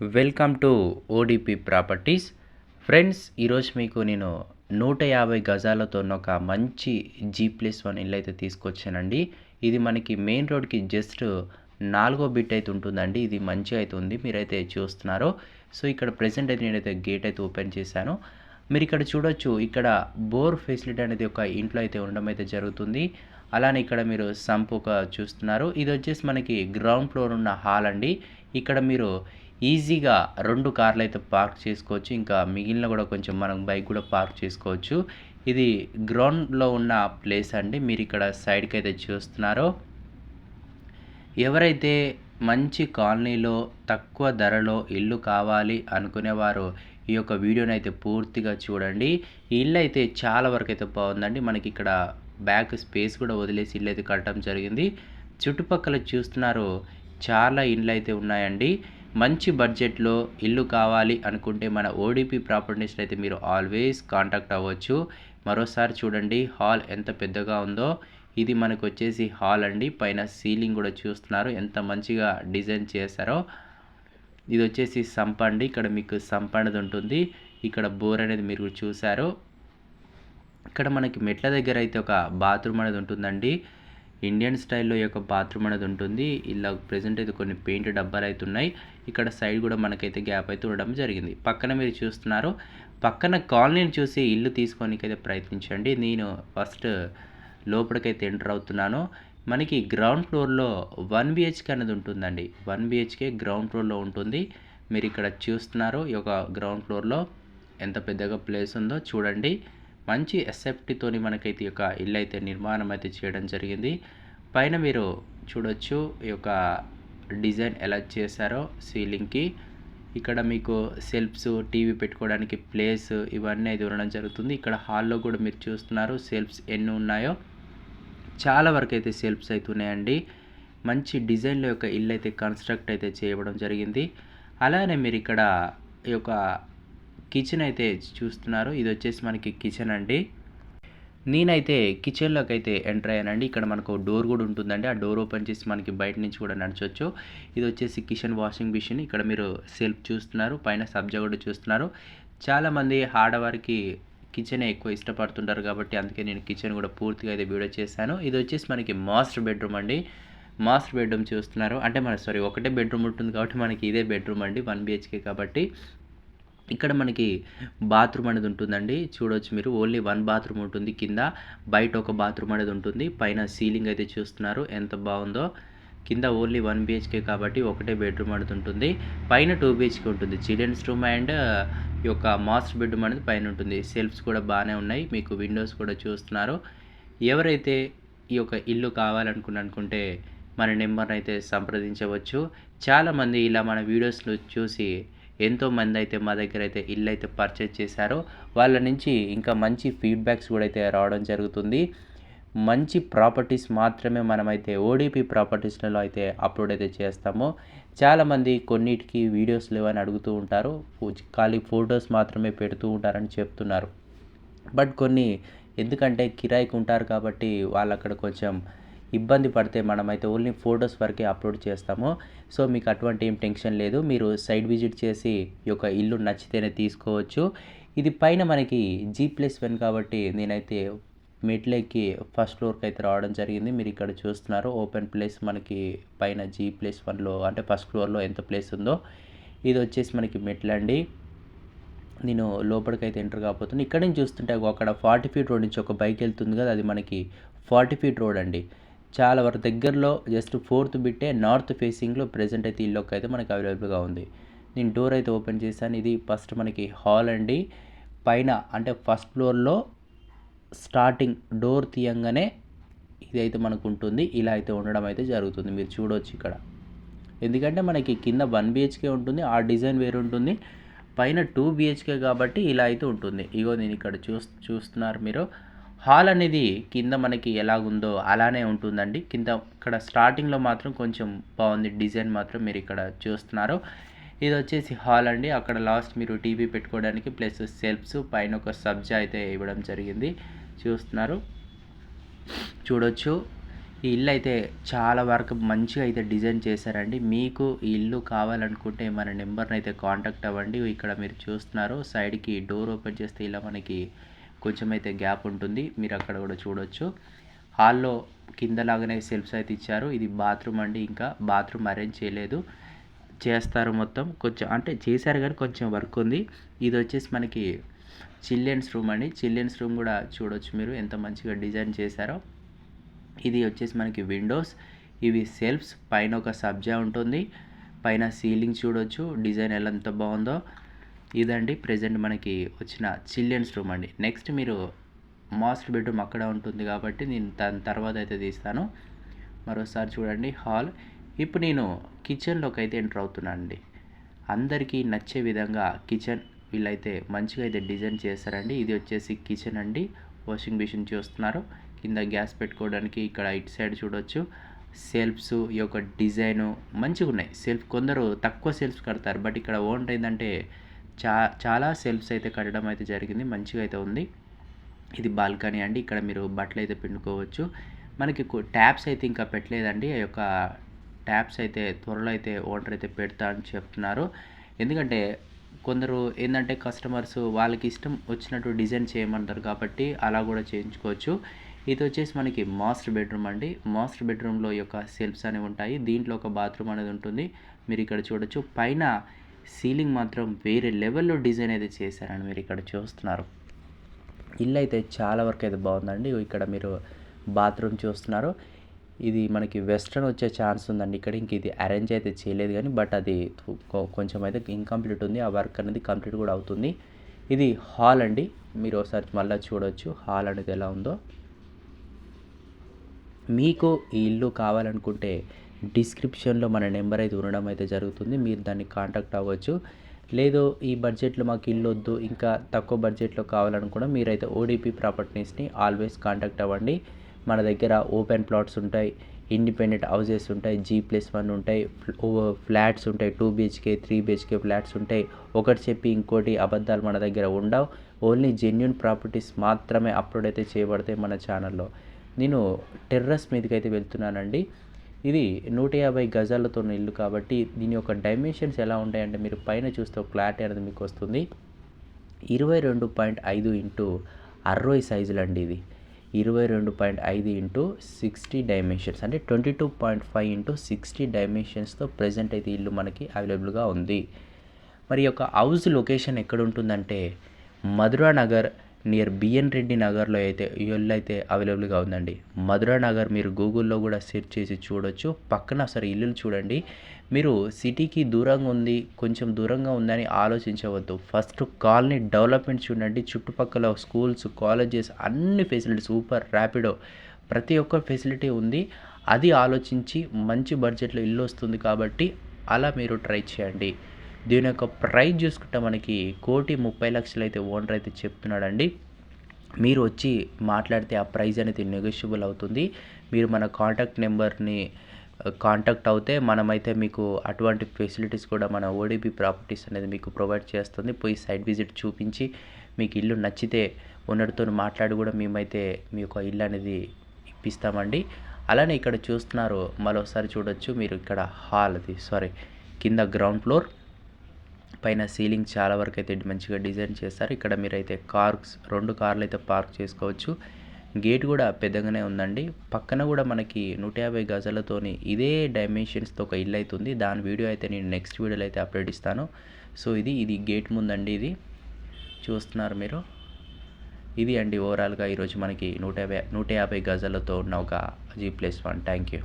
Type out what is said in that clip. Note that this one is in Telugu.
Welcome to ODP properties. Friends ఈరోజు మీకు నేను నూట యాభై గజాలతో ఒక మంచి జీ ప్లస్ వన్ ఇల్లు అయితే తీసుకొచ్చానండి. ఇది మనకి మెయిన్ రోడ్కి జస్ట్ నాలుగో బిట్ అయితే ఉంటుందండి. ఇది మంచిగా అయితే ఉంది. మీరైతే చూస్తున్నారు. సో ఇక్కడ ప్రెసెంట్ అయితే నేనైతే గేట్ అయితే ఓపెన్ చేశాను. మీరు ఇక్కడ చూడొచ్చు ఇక్కడ బోర్ ఫెసిలిటీ అనేది ఒక ఇంట్లో అయితే ఉండడం అయితే జరుగుతుంది. అలానే ఇక్కడ మీరు సంప్ ఒక చూస్తున్నారు. ఇది వచ్చేసి మనకి గ్రౌండ్ ఫ్లోర్ ఉన్న హాల్ అండి. ఇక్కడ మీరు ఈజీగా రెండు కార్లు అయితే పార్క్ చేసుకోవచ్చు. ఇంకా మిగిలిన కూడా కొంచెం మనం బైక్ కూడా పార్క్ చేసుకోవచ్చు. ఇది గ్రౌండ్లో ఉన్న ప్లేస్ అండి. మీరు ఇక్కడ సైడ్కి అయితే చూస్తున్నారో. ఎవరైతే మంచి కాలనీలో తక్కువ ధరలో ఇల్లు కావాలి అనుకునేవారు ఈ యొక్క వీడియోని అయితే పూర్తిగా చూడండి. ఈ ఇల్లు అయితే చాలా వరకు అయితే బాగుందండి. మనకి ఇక్కడ బ్యాక్ స్పేస్ కూడా వదిలేసి ఇల్లు అయితే కట్టడం జరిగింది. చుట్టుపక్కల చూస్తున్నారు చాలా ఇండ్లు అయితే ఉన్నాయండి. మంచి బడ్జెట్లో ఇల్లు కావాలి అనుకుంటే మన ఓడిపి ప్రాపర్టీస్ అయితే మీరు ఆల్వేస్ కాంటాక్ట్ అవ్వచ్చు. మరోసారి చూడండి హాల్ ఎంత పెద్దగా ఉందో. ఇది మనకు వచ్చేసి హాల్ అండి. పైన సీలింగ్ కూడా చూస్తున్నారు. ఎంత మంచిగా డిజైన్ చేశారో. ఇది వచ్చేసి సంప అండి. ఇక్కడ మీకు సంప అనేది ఉంటుంది. ఇక్కడ బోర్ అనేది మీరు చూశారు. ఇక్కడ మనకి మెట్ల దగ్గర అయితే ఒక బాత్రూమ్ అనేది ఉంటుందండి. ఇండియన్ స్టైల్లో ఈ యొక్క బాత్రూమ్ అనేది ఉంటుంది. ఇలా ప్రజెంట్ అయితే కొన్ని పెయింట్ డబ్బాలు అయితే ఉన్నాయి. ఇక్కడ సైడ్ కూడా మనకైతే గ్యాప్ అయితే ఉండడం జరిగింది. పక్కన మీరు చూస్తున్నారు. పక్కన కాలనీని చూసి ఇల్లు తీసుకోనికైతే ప్రయత్నించండి. నేను ఫస్ట్ లోపలికైతే ఎంటర్ అవుతున్నాను. మనకి గ్రౌండ్ ఫ్లోర్లో వన్ బిహెచ్కే అనేది ఉంటుందండి. వన్ బిహెచ్కే గ్రౌండ్ ఫ్లోర్లో ఉంటుంది. మీరు ఇక్కడ చూస్తున్నారు ఈ యొక్క గ్రౌండ్ ఫ్లోర్లో ఎంత పెద్దగా ప్లేస్ ఉందో చూడండి. మంచి ఎస్ఎఫ్టీతోని మనకైతే ఈ యొక్క ఇల్లు అయితే నిర్మాణం అయితే చేయడం జరిగింది. పైన మీరు చూడొచ్చు ఈ యొక్క డిజైన్ ఎలా చేశారో సీలింగ్కి. ఇక్కడ మీకు సెల్ఫ్స్ టీవీ పెట్టుకోవడానికి ప్లేస్ ఇవన్నీ అయితే ఉండడం జరుగుతుంది. ఇక్కడ హాల్లో కూడా మీరు చూస్తున్నారు సెల్ఫ్స్ ఎన్ని ఉన్నాయో. చాలా వరకు అయితే సెల్ఫ్స్ అయితే ఉన్నాయండి. మంచి డిజైన్లో యొక్క ఇల్లు అయితే కన్స్ట్రక్ట్ అయితే చేయడం జరిగింది. అలానే మీరు ఇక్కడ ఈ యొక్క కిచెన్ అయితే చూస్తున్నారు. ఇది వచ్చేసి మనకి కిచెన్ అండి. నేనైతే కిచెన్లోకి అయితే ఎంటర్ అయ్యానండి. ఇక్కడ మనకు డోర్ కూడా ఉంటుందండి. ఆ డోర్ ఓపెన్ చేసి మనకి బయట నుంచి కూడా నడచవచ్చు ఇది వచ్చేసి కిచెన్ వాషింగ్ మిషన్. ఇక్కడ మీరు సెల్ఫ్ చూస్తున్నారు. పైన సబ్జా కూడా చూస్తున్నారు. చాలామంది ఆడవారికి కిచెన్ ఎక్కువ ఇష్టపడుతుంటారు కాబట్టి అందుకే నేను కిచెన్ కూడా పూర్తిగా అయితే వీడియో చేశాను. ఇది వచ్చేసి మనకి మాస్టర్ బెడ్రూమ్ అండి. మాస్టర్ బెడ్రూమ్ చూస్తున్నారు. అంటే మన సారీ ఒకటే బెడ్రూమ్ ఉంటుంది కాబట్టి మనకి ఇదే బెడ్రూమ్ అండి. వన్ బిహెచ్కే కాబట్టి. ఇక్కడ మనకి బాత్రూమ్ అనేది ఉంటుందండి. చూడవచ్చు మీరు. ఓన్లీ వన్ బాత్రూమ్ ఉంటుంది. కింద బయట ఒక బాత్రూమ్ అనేది ఉంటుంది. పైన సీలింగ్ అయితే చూస్తున్నారు. ఎంత బాగుందో. కింద ఓన్లీ వన్ బిహెచ్కే కాబట్టి ఒకటే బెడ్రూమ్ అనేది ఉంటుంది. పైన టూ బిహెచ్కే ఉంటుంది. చిల్డ్రన్స్ రూమ్ అండ్ ఈ యొక్క మాస్టర్ బెడ్రూమ్ అనేది పైన ఉంటుంది. సెల్ఫ్స్ కూడా బాగానే ఉన్నాయి. మీకు విండోస్ కూడా చూస్తున్నారు. ఎవరైతే ఈ యొక్క ఇల్లు కావాలనుకుని అనుకుంటే మన నెంబర్ని అయితే సంప్రదించవచ్చు. చాలామంది ఇలా మన వీడియోస్లో చూసి ఎంతోమంది అయితే మా దగ్గర అయితే ఇల్లు అయితే పర్చేజ్ చేశారో వాళ్ళ నుంచి ఇంకా మంచి ఫీడ్బ్యాక్స్ కూడా అయితే రావడం జరుగుతుంది. మంచి ప్రాపర్టీస్ మాత్రమే మనమైతే ఓడిపి ప్రాపర్టీస్లలో అయితే అప్లోడ్ అయితే చేస్తాము. చాలామంది కొన్నిటికి వీడియోస్ లేవని అడుగుతూ ఉంటారు. ఖాళీ ఫొటోస్ మాత్రమే పెడుతూ ఉంటారని చెప్తున్నారు. బట్ కొన్ని ఎందుకంటే కిరాయికి ఉంటారు కాబట్టి వాళ్ళు అక్కడ కొంచెం ఇబ్బంది పడితే మనమైతే ఓన్లీ ఫొటోస్ వరకే అప్లోడ్ చేస్తాము. సో మీకు అటువంటి ఏం టెన్షన్ లేదు. మీరు సైడ్ విజిట్ చేసి ఈ యొక్క ఇల్లు నచ్చితేనే తీసుకోవచ్చు. ఇది పైన మనకి జీ ప్లస్ వన్ కాబట్టి నేనైతే మెట్లెక్కి ఫస్ట్ ఫ్లోర్కి అయితే రావడం జరిగింది. మీరు ఇక్కడ చూస్తున్నారు ఓపెన్ ప్లేస్ మనకి పైన జీ ప్లస్ వన్లో అంటే ఫస్ట్ ఫ్లోర్లో ఎంత ప్లేస్ ఉందో. ఇది వచ్చేసి మనకి మెట్లండి నేను లోపలికి అయితే ఎంటర్ కాబోతున్నాను ఇక్కడ నుంచి చూస్తుంటే అక్కడ ఫార్టీ ఫీట్ రోడ్ నుంచి ఒక బైక్ వెళ్తుంది కదా అది మనకి ఫార్టీ ఫీట్ రోడ్ అండి. చాలా వరకు దగ్గరలో జస్ట్ ఫోర్త్ బిట్టే నార్త్ ఫేసింగ్లో ప్రజెంట్ అయితే ఇల్లుకి అయితే మనకి అవైలబుల్గా ఉంది. నేను డోర్ అయితే ఓపెన్ చేశాను. ఇది ఫస్ట్ మనకి హాల్ అండి. పైన అంటే ఫస్ట్ ఫ్లోర్లో స్టార్టింగ్ డోర్ తీయంగానే ఇదైతే మనకు ఉంటుంది. ఇలా అయితే ఉండడం అయితే జరుగుతుంది. మీరు చూడవచ్చు ఇక్కడ. ఎందుకంటే మనకి కింద వన్ బిహెచ్కే ఉంటుంది. ఆ డిజైన్ వేరు ఉంటుంది. పైన టూ బిహెచ్కే కాబట్టి ఇలా అయితే ఉంటుంది. ఇగో నేను ఇక్కడ చూ చూస్తున్నారు మీరు. హాల్ అనేది కింద మనకి ఎలాగుందో అలానే ఉంటుందండి. కింద ఇక్కడ స్టార్టింగ్లో మాత్రం కొంచెం బాగుంది డిజైన్ మాత్రం మీరు ఇక్కడ చూస్తున్నారు. ఇది వచ్చేసి హాల్ అండి. అక్కడ లాస్ట్ మీరు టీవీ పెట్టుకోవడానికి ప్లస్ సెల్ఫ్స్ పైన ఒక సబ్జా అయితే ఇవ్వడం జరిగింది. చూస్తున్నారు. చూడొచ్చు. ఈ ఇల్లు అయితే చాలా వరకు మంచిగా అయితే డిజైన్ చేశారండి. మీకు ఈ ఇల్లు కావాలనుకుంటే మన నెంబర్ని అయితే కాంటాక్ట్ అవ్వండి. ఇక్కడ మీరు చూస్తున్నారు. సైడ్కి డోర్ ఓపెన్ చేస్తే ఇలా మనకి కొంచెం అయితే గ్యాప్ ఉంటుంది మీరు అక్కడ కూడా చూడొచ్చు. హాల్లో కింద లాగానే సెల్ఫ్స్ అయితే ఇచ్చారు. ఇది బాత్రూమ్ అండి ఇంకా బాత్రూమ్ అరేంజ్ చేయలేదు. చేస్తారు మొత్తం. కొంచెం అంటే చేశారు కానీ కొంచెం వర్క్ ఉంది. ఇది వచ్చేసి మనకి చిల్డ్రన్స్ రూమ్ అండి. చిల్డ్రన్స్ రూమ్ కూడా చూడొచ్చు మీరు ఎంత మంచిగా డిజైన్ చేశారో. ఇది వచ్చేసి మనకి విండోస్. ఇవి సెల్ఫ్స్. పైన ఒక సబ్జా ఉంటుంది. పైన సీలింగ్ చూడొచ్చు. డిజైన్ ఎలా ఎంత బాగుందో. ఇదండి ప్రజెంట్ మనకి వచ్చిన చిల్డ్రన్స్ రూమ్ అండి. నెక్స్ట్ మీరు మాస్టర్ బెడ్రూమ్ అక్కడ ఉంటుంది కాబట్టి నేను దాని తర్వాత అయితే తీస్తాను. మరోసారి చూడండి హాల్. ఇప్పుడు నేను కిచెన్లోకి అయితే ఎంటర్ అవుతున్నాను అండి. అందరికీ నచ్చే విధంగా కిచెన్ వీళ్ళైతే మంచిగా అయితే డిజైన్ చేస్తారండి ఇది వచ్చేసి కిచెన్ అండి. వాషింగ్ మిషన్ చూస్తున్నారు. కింద గ్యాస్ పెట్టుకోవడానికి ఇక్కడ ఇటు సైడ్ చూడొచ్చు. సెల్ఫ్స్ ఈ యొక్క డిజైను మంచిగా ఉన్నాయి సెల్ఫ్ కొందరు తక్కువ సెల్ఫ్స్ కడతారు. బట్ ఇక్కడ ఓన్ ఏంటంటే చా చాలా సెల్ఫ్స్ అయితే కట్టడం అయితే జరిగింది. మంచిగా అయితే ఉంది. ఇది బాల్కనీ అండి. ఇక్కడ మీరు బట్టలు అయితే పిండుకోవచ్చు. మనకి ట్యాప్స్ అయితే ఇంకా పెట్టలేదండి. ఆ యొక్క ట్యాప్స్ అయితే త్వరలో అయితే ఓనర్ అయితే పెడతా అని చెప్తున్నారు. ఎందుకంటే కొందరు ఏంటంటే కస్టమర్స్ వాళ్ళకి ఇష్టం వచ్చినట్టు డిజైన్ చేయమంటారు కాబట్టి అలా కూడా చేయించుకోవచ్చు. ఇది వచ్చేసి మనకి మాస్టర్ బెడ్రూమ్ అండి. మాస్టర్ బెడ్రూమ్లో యొక్క సెల్ఫ్స్ అనేవి ఉంటాయి. దీంట్లో ఒక బాత్రూమ్ అనేది ఉంటుంది. మీరు ఇక్కడ చూడొచ్చు. పైన సీలింగ్ మాత్రం వేరే లెవెల్లో డిజైన్ అయితే చేశారని మీరు ఇక్కడ చూస్తున్నారు. ఇల్లు అయితే చాలా వరకు అయితే బాగుందండి. ఇక్కడ మీరు బాత్రూమ్ చూస్తున్నారు. ఇది మనకి వెస్ట్రన్ వచ్చే ఛాన్స్ ఉందండి. ఇక్కడ ఇంక ఇది అరేంజ్ అయితే చేయలేదు కానీ బట్ అది కొంచెం అయితే ఇన్కంప్లీట్ ఉంది. ఆ వర్క్ అనేది కంప్లీట్ కూడా అవుతుంది. ఇది హాల్ అండి. మీరు ఒకసారి మళ్ళీ చూడవచ్చు హాల్ అనేది ఎలా ఉందో. మీకు ఈ ఇల్లు కావాలనుకుంటే డిస్క్రిప్షన్లో మన నెంబర్ అయితే ఉండడం అయితే జరుగుతుంది. మీరు దాన్ని కాంటాక్ట్ అవ్వచ్చు. లేదు ఈ బడ్జెట్లో మాకు ఇల్లు వద్దు ఇంకా తక్కువ బడ్జెట్లో కావాలనుకున్నా మీరైతే ఓడిపి ప్రాపర్టీస్ని ఆల్వేస్ కాంటాక్ట్ అవ్వండి. మన దగ్గర ఓపెన్ ప్లాట్స్ ఉంటాయి ఇండిపెండెంట్ హౌసెస్ ఉంటాయి జీ ప్లస్ వన్ ఉంటాయి ఫ్లాట్స్ ఉంటాయి two BHK three BHK flats ఉంటాయి. ఒకటి చెప్పి ఇంకోటి అబద్ధాలు మన దగ్గర ఉండవు. ఓన్లీ జెన్యున్ ప్రాపర్టీస్ మాత్రమే అప్లోడ్ అయితే చేయబడతాయి మన ఛానల్లో. నేను టెర్రస్ మీదకి అయితే వెళ్తున్నానండి. ఇది నూట యాభై గజాలతో ఇల్లు కాబట్టి దీని యొక్క డైమెన్షన్స్ ఎలా ఉంటాయంటే మీరు పైన చూస్తే క్లారిటీ అనేది మీకు వస్తుంది. ఇరవై రెండు పాయింట్ ఐదు ఇంటూ అరవై సైజులు అండి ఇది. ఇరవై రెండు పాయింట్ ఐదు ఇంటూ సిక్స్టీ డైమెన్షన్స్ అంటే twenty two point five into sixty డైమెన్షన్స్తో present అయితే ఇల్లు మనకి అవైలబుల్గా ఉంది. మరి యొక్క హౌస్ లొకేషన్ ఎక్కడ ఉంటుందంటే Madhura Nagar near B N Reddy నగర్లో అయితే ఈ ఇల్లు అయితే అవైలబుల్గా ఉందండి. మధురా నగర్ మీరు గూగుల్లో కూడా సెర్చ్ చేసి చూడొచ్చు. పక్కన అసలు ఇల్లులు చూడండి. మీరు సిటీకి దూరంగా ఉంది కొంచెం దూరంగా ఉందని ఆలోచించవద్దు. ఫస్ట్ కాలనీ డెవలప్మెంట్ చూడండి. చుట్టుపక్కల స్కూల్స్ కాలేజెస్ అన్ని ఫెసిలిటీస్ సూపర్ ర్యాపిడో ప్రతి ఒక్క ఫెసిలిటీ ఉంది. అది ఆలోచించి మంచి బడ్జెట్లో ఇల్లు వస్తుంది కాబట్టి అలా మీరు ట్రై చేయండి. దీని యొక్క ప్రైస్ చూసుకుంటే మనకి కోటి ముప్పై లక్షలు అయితే ఓనర్ అయితే చెప్తున్నాడండి. మీరు వచ్చి మాట్లాడితే ఆ ప్రైజ్ అనేది నెగోషియబుల్ అవుతుంది. మీరు మన కాంటాక్ట్ నెంబర్ని కాంటాక్ట్ అవుతే మనమైతే మీకు అటువంటి ఫెసిలిటీస్ కూడా మన ఓడిపి ప్రాపర్టీస్ అనేది మీకు ప్రొవైడ్ చేస్తుంది. పోయి సైట్ విజిట్ చూపించి మీకు ఇల్లు నచ్చితే ఓనర్తో మాట్లాడి కూడా మేమైతే మీ యొక్క ఇల్లు అనేది ఇప్పిస్తామండి. అలానే ఇక్కడ చూస్తున్నారు మరోసారి చూడొచ్చు. మీరు ఇక్కడ హాల్ అది సారీ కింద గ్రౌండ్ ఫ్లోర్ పైన సీలింగ్ చాలా వరకు అయితే మంచిగా డిజైన్ చేస్తారు. ఇక్కడ మీరైతే కార్స్ రెండు కార్లు అయితే పార్క్ చేసుకోవచ్చు. గేట్ కూడా పెద్దగానే ఉందండి. పక్కన కూడా మనకి నూట యాభై గజాలతోని ఇదే డైమెన్షన్స్తో ఒక ఇల్లు అవుతుంది దాని వీడియో అయితే నేను నెక్స్ట్ వీడియోలో అయితే అప్లోడ్ ఇస్తాను. సో ఇది ఇది గేట్ ముందండి ఇది. చూస్తున్నారు మీరు? ఇది అండి ఓవరాల్గా ఈరోజు మనకి నూట యాభై నూట యాభై గజాలతో ఉన్న ఒక G plus one thank you